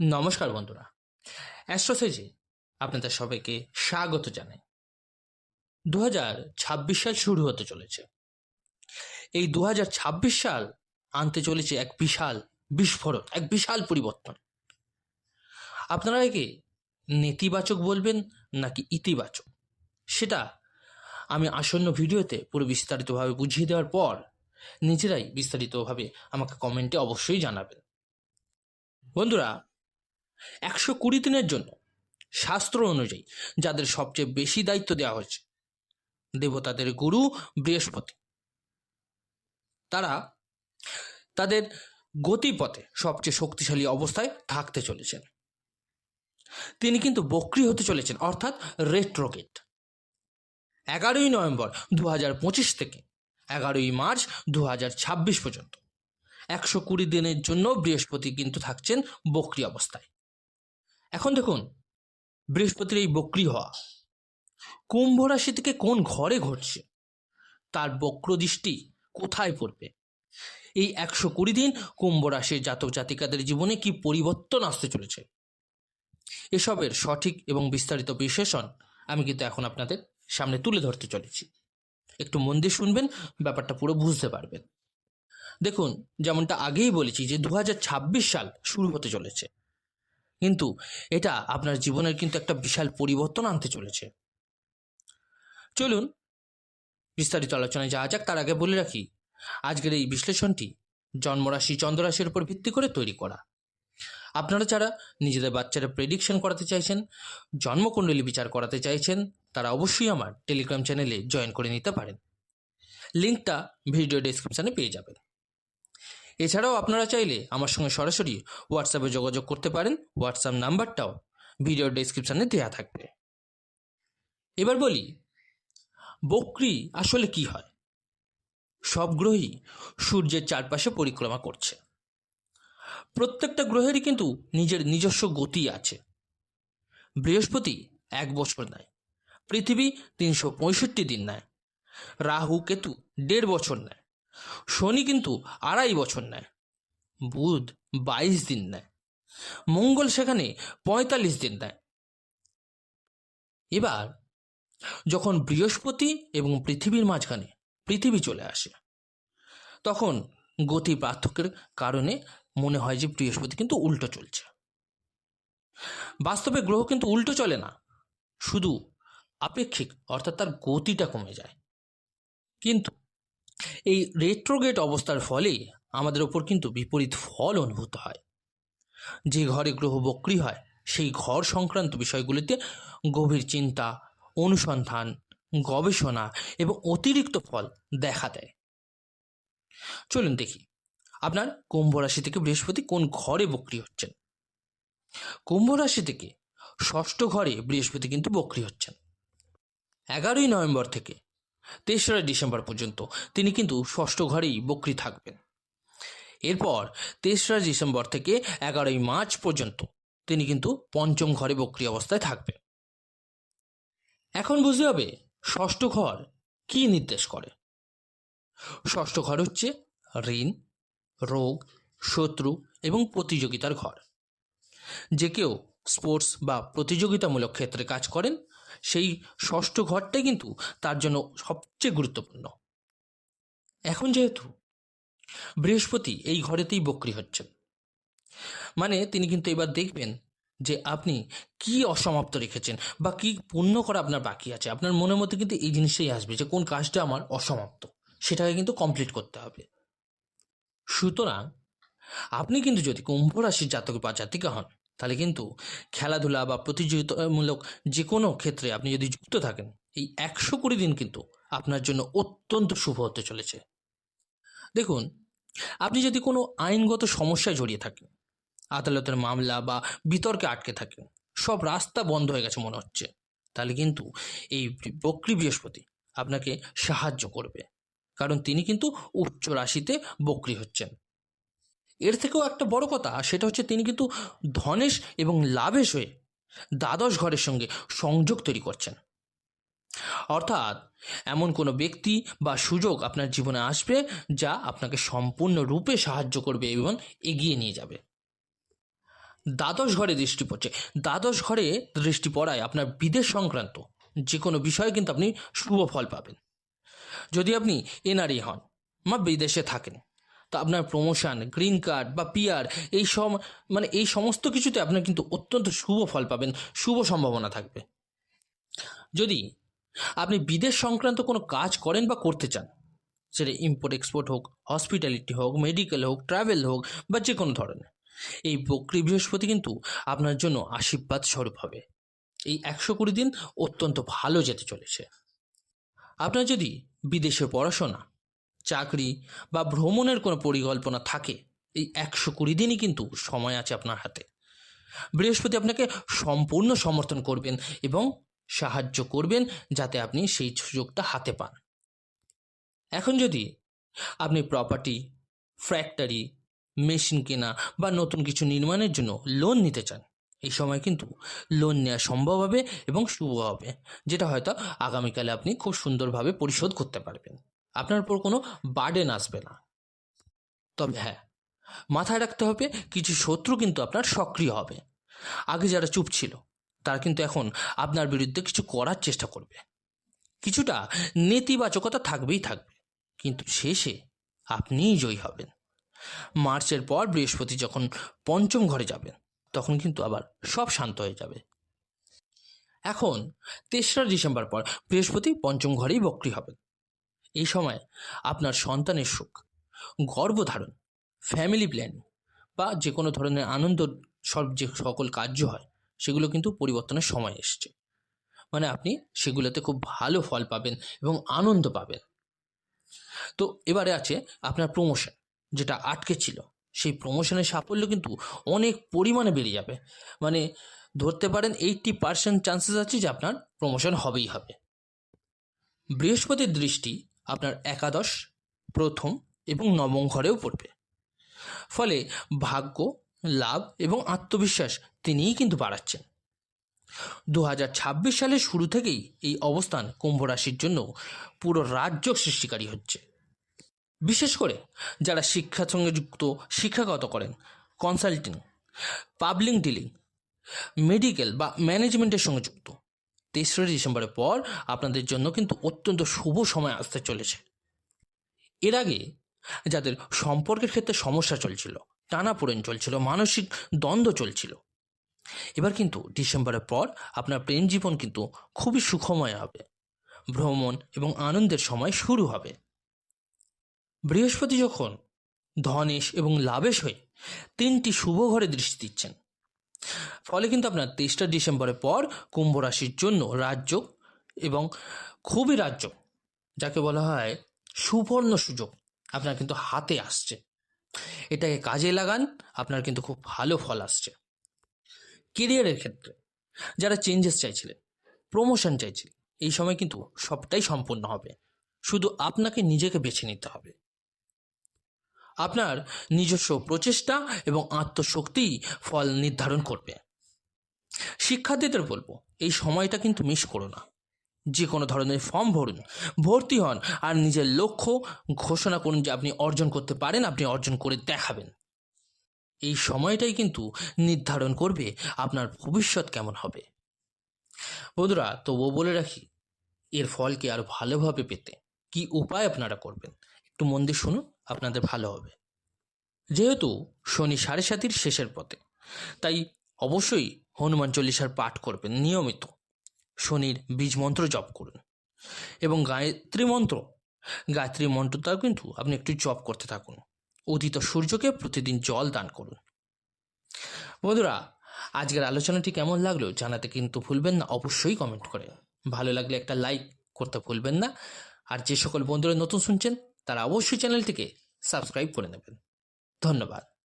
নমস্কার বন্ধুরা। অ্যাস্ট্রোসেজে আপনাদের সবাইকে স্বাগত জানাই। দু হাজার ছাব্বিশ সাল শুরু হতে চলেছে। এই দু হাজার ছাব্বিশ সাল আনতে চলেছে এক বিশাল বিস্ফোরণ, এক বিশাল পরিবর্তন। আপনারা একে নেতিবাচক বলবেন নাকি ইতিবাচক? সেটা আমি আসন্ন ভিডিওতে পুরো বিস্তারিতভাবে বুঝিয়ে দেওয়ার পর নিজেরাই বিস্তারিতভাবে আমাকে কমেন্টে অবশ্যই জানাবেন। বন্ধুরা একশো কুড়ি দিনের জন্য। শাস্ত্র অনুযায়ী যাদের সবচেয়ে বেশি দায়িত্ব দেওয়া হয়েছে, দেবতাদের গুরু বৃহস্পতি। তারা তাদের গতিপথে সবচেয়ে শক্তিশালী অবস্থায় থাকতে চলেছেন। তিনি কিন্তু বক্রি হতে চলেছেন, অর্থাৎ রেট্রোগেট এগারোই নভেম্বর দু পঁচিশ থেকে এগারোই মার্চ দু হাজার ছাব্বিশ পর্যন্ত। একশো কুড়ি দিনের জন্য বৃহস্পতি কিন্তু থাকছেন বক্রি অবস্থায়। এখন দেখুন, বৃহস্পতির এই বক্রি হওয়া, কুম্ভ রাশি থেকে কোন ঘরে ঘটছে? তার বক্র দৃষ্টি কোথায় পড়বে? এই একশো কুড়ি দিন কুম্ভ রাশির জাতক জাতিকাদের জীবনে কি পরিবর্তন আসতে চলেছে? এসবের সঠিক এবং বিস্তারিত বিশ্লেষণ আমি কিন্তু এখন আপনাদের সামনে তুলে ধরতে চলেছি। একটু মন দিয়ে শুনবেন, ব্যাপারটা পুরো বুঝতে পারবেন। দেখুন, যেমনটা আগেই বলেছি যে দু হাজার ছাব্বিশ সাল শুরু হতে চলেছে। কিন্তু এটা আপনার জীবনের কিন্তু একটা বিশাল পরিবর্তন আনতে চলেছে। চলুন বিস্তারিত আলোচনায় যাওয়া যাক, তার আগে বলে রাখি, আজকের এই বিশ্লেষণটি জন্মরাশি, চন্দ্ররাশির উপর ভিত্তি করে তৈরি করা। আপনারা যারা নিজেদের বাচ্চারা প্রেডিকশন করাতে চাইছেন, জন্মকুণ্ডলী বিচার করাতে চাইছেন, তারা অবশ্যই আমার টেলিগ্রাম চ্যানেলে জয়েন করে নিতে পারেন। লিঙ্কটা ভিডিও ডেসক্রিপশানে পেয়ে যাবেন। এছাড়াও আপনারা চাইলে আমার সঙ্গে সরাসরি হোয়াটসঅ্যাপে যোগাযোগ করতে পারেন। হোয়াটসঅ্যাপ নাম্বারটাও ভিডিও ডেসক্রিপশানে দেওয়া থাকবে। এবার বলি, বকরি আসলে কি হয়? সব গ্রহই সূর্যের চারপাশে পরিক্রমা করছে। প্রত্যেকটা গ্রহেরই কিন্তু নিজের নিজস্ব গতি আছে। বৃহস্পতি এক বছর নেয়, পৃথিবী তিনশো পঁয়ষট্টি দিন নেয়, রাহু কেতু দেড় বছর নেয়। শনি কিন্তু আড়াই বছর নেয়, বুধ বাইশ দিন নেয়, মঙ্গল সেখানে পঁয়তাল্লিশ দিন নেয়। এবার যখন বৃহস্পতি এবং পৃথিবীর মাঝখানে পৃথিবী চলে আসে, তখন গতি পার্থক্যের কারণে মনে হয় যে বৃহস্পতি কিন্তু উল্টো চলছে। বাস্তবে গ্রহ কিন্তু উল্টো চলে না, শুধু আপেক্ষিক, অর্থাৎ তার গতিটা কমে যায়। কিন্তু এই রেট্রোগেট অবস্থার ফলে আমাদের ওপর কিন্তু বিপরীত ফল অনুভূত হয়। যে ঘরে গ্রহ বক্রি হয়, সেই ঘর সংক্রান্ত বিষয়গুলিতে গভীর চিন্তা, অনুসন্ধান, গবেষণা এবং অতিরিক্ত ফল দেখা দেয়। চলুন দেখি, আপনার কুম্ভ রাশি থেকে বৃহস্পতি কোন ঘরে বক্রি হচ্ছেন? কুম্ভ রাশি থেকে ষষ্ঠ ঘরে বৃহস্পতি কিন্তু বক্রি হচ্ছেন। এগারোই নভেম্বর থেকে তেসরা ডিসেম্বর পর্যন্ত তিনি কিন্তু ষষ্ঠ ঘরেই বকরি থাকবেন। এরপর তেসরা ডিসেম্বর থেকে এগারোই মার্চ পর্যন্ত তিনি কিন্তু পঞ্চম ঘরে বকরি অবস্থায় থাকবেন। এখন বুঝতে হবে ষষ্ঠ ঘর কি নির্দেশ করে? ষষ্ঠ ঘর হচ্ছে ঋণ, রোগ, শত্রু এবং প্রতিযোগিতার ঘর। যে কেউ স্পোর্টস বা প্রতিযোগিতামূলক ক্ষেত্রে কাজ করেন সেই ষষ্ঠ ঘরটাই কিন্তু তার জন্য সবচেয়ে গুরুত্বপূর্ণ। এখন যেহেতু বৃহস্পতি এই ঘরেতেই বক্রি হচ্ছেন মানে তিনি কিন্তু এবার দেখবেন যে আপনি কি অসমাপ্ত রেখেছেন বা কি পূর্ণ করা আপনার বাকি আছে। আপনার মনের মধ্যে কিন্তু এই জিনিসটাই আসবে যে কোন কাজটা আমার অসমাপ্ত, সেটাকে কিন্তু কমপ্লিট করতে হবে। সুতরাং আপনি কিন্তু যদি কুম্ভ রাশির জাতক বা জাতিকা হন তাহলে কিন্তু খেলাধুলা বা প্রতিযোগিতামূলক যে কোনো ক্ষেত্রে আপনি যদি যুক্ত থাকেন, এই একশো কুড়ি দিন কিন্তু আপনার জন্য অত্যন্ত শুভ হতে চলেছে। দেখুন, আপনি যদি কোনো আইনগত সমস্যায় জড়িয়ে থাকেন, আদালতের মামলা বা বিতর্কে আটকে থাকেন, সব রাস্তা বন্ধ হয়ে গেছে মনে হচ্ছে, তাহলে কিন্তু এই বক্রি বৃহস্পতি আপনাকে সাহায্য করবে। কারণ তিনি কিন্তু উচ্চ রাশিতে বক্রি হচ্ছেন। এর থেকেও একটা বড় কথা, সেটা হচ্ছে তিনি কিন্তু ধনেশ এবং লাভেশ হয়ে দ্বাদশ ঘরের সঙ্গে সংযোগ তৈরি করছেন। অর্থাৎ এমন কোনো ব্যক্তি বা সুযোগ আপনার জীবনে আসবে যা আপনাকে সম্পূর্ণরূপে সাহায্য করবে এবং এগিয়ে নিয়ে যাবে। দ্বাদশ ঘরে দৃষ্টি পড়ছে। দ্বাদশ ঘরে দৃষ্টি পড়ায় আপনার বিদেশ সংক্রান্ত যে কোনো বিষয়ে কিন্তু আপনি শুভ ফল পাবেন। যদি আপনি এনআরই হন বা বিদেশে থাকেন আপনার প্রমোশন গ্রিন কার্ড বা পিআর এই সব মানে এই সমস্ত কিছুতে আপনার কিন্তু অত্যন্ত শুভ ফল পাবেন, শুভ সম্ভাবনা থাকবে। যদি আপনি বিদেশ সংক্রান্ত কোনো কাজ করেন বা করতে চান, সেটা ইম্পোর্ট এক্সপোর্ট হোক হসপিটালিটি হোক মেডিকেল হোক ট্রাভেল হোক, বা যে কোনো ধরনের, এই বক্রী বৃহস্পতি কিন্তু আপনার জন্য আশীর্বাদ স্বরূপ হবে। এই একশো কুড়ি দিন অত্যন্ত ভালো যেতে চলেছে। আপনার যদি বিদেশে পড়াশোনা চাকরি বা ভ্রমণের কোনো পরিকল্পনা থাকে, এই একশো কুড়ি দিনই কিন্তু সময় আছে আপনার হাতে। বৃহস্পতি আপনাকে সম্পূর্ণ সমর্থন করবেন এবং সাহায্য করবেন যাতে আপনি সেই সুযোগটা হাতে পান। এখন যদি আপনি প্রপার্টি ফ্যাক্টরি মেশিন কেনা বা নতুন কিছু নির্মাণের জন্য লোন নিতে চান, এই সময় কিন্তু লোন নেওয়া সম্ভব হবে এবং শুভ হবে, যেটা হয়তো আগামীকালে আপনি খুব সুন্দরভাবে পরিশোধ করতে পারবেন। আপনার উপর কোনো বার্ডেন আসবে না। তবে হ্যাঁ মাথায় রাখতে হবে কিছু শত্রু কিন্তু আপনার সক্রিয় হবে। আগে যারা চুপ ছিল, তারা কিন্তু এখন আপনার বিরুদ্ধে কিছু করার চেষ্টা করবে। কিছুটা নেতিবাচকতা থাকবেই থাকবে, কিন্তু শেষে আপনিই জয়ী হবেন। মার্চের পর বৃহস্পতি যখন পঞ্চম ঘরে যাবেন, তখন কিন্তু আবার সব শান্ত হয়ে যাবে। এখন তেসরা ডিসেম্বর পর বৃহস্পতি পঞ্চম ঘরেই বক্রী হবেন। এই সময় আপনার সন্তানের সুখ, গর্ভধারণ ফ্যামিলি প্ল্যান বা যে কোনো ধরনের আনন্দ, সব যে সকল কার্য হয়, সেগুলো কিন্তু পরিবর্তনের সময় এসছে। মানে আপনি সেগুলোতে খুব ভালো ফল পাবেন এবং আনন্দ পাবেন। তো এবারে আছে আপনার প্রমোশন যেটা আটকে ছিল। সেই প্রমোশনের সাফল্য কিন্তু অনেক পরিমাণে বেড়ে যাবে। মানে ধরতে পারেন এইটটি পার্সেন্ট চান্সেস আছে যে আপনার প্রমোশন হবেই হবে। বৃহস্পতির দৃষ্টি আপনার একাদশ, প্রথম এবং নবম ঘরেও পড়বে। ফলে ভাগ্য, লাভ এবং আত্মবিশ্বাস তিনিই কিন্তু বাড়াচ্ছেন। দু হাজার ছাব্বিশ সালের শুরু থেকেই এই অবস্থান কুম্ভ রাশির জন্য পুরো রাজ্য সৃষ্টিকারী হচ্ছে। বিশেষ করে যারা শিক্ষার সঙ্গে যুক্ত, শিক্ষাগত করেন কনসাল্টিং পাবলিক ডিলিং মেডিকেল বা ম্যানেজমেন্টের সঙ্গে যুক্ত। তেসরা ডিসেম্বরের পর আপনাদের জন্য কিন্তু অত্যন্ত শুভ সময় আসতে চলেছে। এর আগে যাদের সম্পর্কের ক্ষেত্রে সমস্যা চলছিল, টানাপোড়েন চলছিল, মানসিক দ্বন্দ্ব চলছিল, এবার কিন্তু ডিসেম্বরের পর আপনার প্রেম জীবন কিন্তু খুবই সুখময় হবে। ভ্রমণ এবং আনন্দের সময় শুরু হবে। বৃহস্পতি যখন ধনেশ এবং লাভেশ হয়ে তিনটি শুভ ঘরে দৃষ্টি দিচ্ছেন ফলে কিন্তু আপনার তেইশটা ডিসেম্বরের পর কুম্ভ রাশির জন্য রাজ্য এবং খুবই রাজ্য, যাকে বলা হয় সুবর্ণ সুযোগ আপনার কিন্তু হাতে আসছে। এটাকে কাজে লাগান, আপনার কিন্তু খুব ভালো ফল আসছে। কেরিয়ারের ক্ষেত্রে যারা চেঞ্জেস চাইছিলেন প্রমোশন চাইছিলেন, এই সময় কিন্তু সবটাই সম্পূর্ণ হবে। শুধু আপনাকে নিজেকে বেছে নিতে হবে। আপনার নিজস্ব প্রচেষ্টা এবং আত্মশক্তিই ফল নির্ধারণ করবে। শিক্ষার্থীদের বলব, এই সময়টা কিন্তু মিস করো না। যে কোনো ধরনের ফর্ম ভরুন, ভর্তি হন আর নিজের লক্ষ্য ঘোষণা করুন যে আপনি অর্জন করতে পারেন, আপনি অর্জন করে দেখাবেন। এই সময়টাই কিন্তু নির্ধারণ করবে আপনার ভবিষ্যৎ কেমন হবে। বন্ধুরা, তবুও বলে রাখি, এর ফলকে আরও ভালোভাবে পেতে? কি উপায় আপনারা করবেন? একটু মন দিয়ে শুনুন, আপনাদের ভালো হবে। যেহেতু শনি সাড়ে সাতির শেষের পথে, তাই অবশ্যই হনুমান চল্লিশার পাঠ করবেন নিয়মিত। শনির বীজ মন্ত্র জপ করুন। এবং গায়ত্রী মন্ত্র। গায়ত্রী মন্ত্রটাও কিন্তু আপনি একটু জপ করতে থাকুন। উদিত সূর্যকে প্রতিদিন জল দান করুন। বন্ধুরা, আজকের আলোচনাটি কেমন লাগল জানাতে কিন্তু ভুলবেন না, অবশ্যই কমেন্ট করে। ভালো লাগলে একটা লাইক করতে ভুলবেন না। আর যে সকল বন্ধুরা নতুন শুনছেন, তারা অবশ্যই চ্যানেলটিকে সাবস্ক্রাইব করে নেবেন। ধন্যবাদ।